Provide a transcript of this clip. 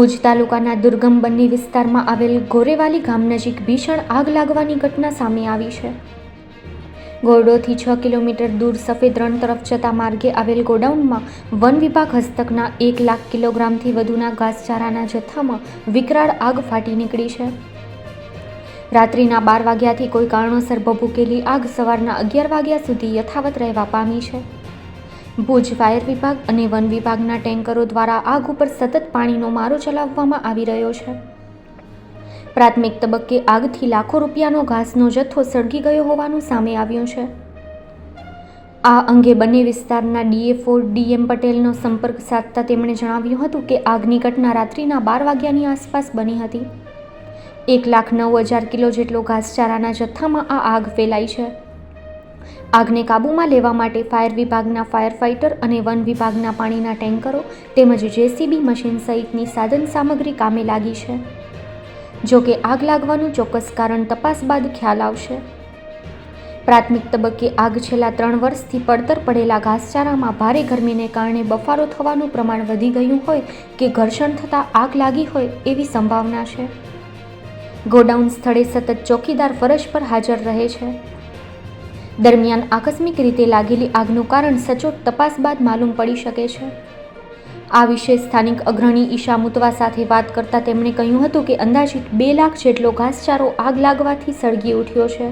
ભુજ તાલુકાના દુર્ગમ બન્ની વિસ્તારમાં આવેલ ગોરેવાલી ગામ નજીક ભીષણ આગ લાગવાની ઘટના સામે આવી છે. ગોરડોથી છ કિલોમીટર દૂર સફેદ રણ તરફ જતા માર્ગે આવેલ ગોડાઉનમાં વન વિભાગ હસ્તકના એક લાખ કિલોગ્રામથી વધુના ઘાસચારાના જથ્થામાં વિકરાળ આગ ફાટી નીકળી છે. રાત્રિના બાર વાગ્યાથી કોઈ કારણોસર ભભૂકેલી આગ સવારના અગિયાર વાગ્યા સુધી યથાવત રહેવા પામી છે. ભુજ ફાયર વિભાગ અને વન વિભાગના ટેન્કરો દ્વારા આગ ઉપર સતત પાણીનો મારો ચલાવવામાં આવી રહ્યો છે. પ્રાથમિક તબક્કે આગથી લાખો રૂપિયાનો ઘાસનો જથ્થો સળગી ગયો હોવાનું સામે આવ્યું છે. આ અંગે બંને વિસ્તારના ડીએફઓ ડીએમ પટેલનો સંપર્ક સાધતા તેમણે જણાવ્યું હતું કે આગની ઘટના રાત્રિના બાર વાગ્યાની આસપાસ બની હતી. એક લાખ નવ હજાર કિલો જેટલો ઘાસચારાના જથ્થામાં આ આગ ફેલાઈ છે. આગને કાબૂમાં લેવા માટે ફાયર વિભાગના ફાયર ફાઇટર અને વન વિભાગના પાણીના ટેન્કરો તેમજ જેસીબી મશીન સહિતની સાધન સામગ્રી કામે લાગી છે. જો કે આગ લાગવાનું ચોક્કસ કારણ તપાસ બાદ ખ્યાલ આવશે. પ્રાથમિક તબક્કે આગ છેલ્લા ત્રણ વર્ષથી પડતર પડેલા ઘાસચારામાં ભારે ગરમીને કારણે બફારો થવાનું પ્રમાણ વધી ગયું હોય કે ઘર્ષણ થતાં આગ લાગી હોય એવી સંભાવના છે. ગોડાઉન સ્થળે સતત ચોકીદાર ફરજ પર હાજર રહે છે. દરમિયાન આકસ્મિક રીતે લાગેલી આગનું કારણ સચોટ તપાસ બાદ માલુમ પડી શકે છે. આ વિશે સ્થાનિક અગ્રણી ઈશા મુતવા સાથે વાત કરતા તેમણે કહ્યું હતું કે અંદાજિત બે લાખ જેટલો ઘાસચારો આગ લાગવાથી સળગી ઉઠ્યો છે.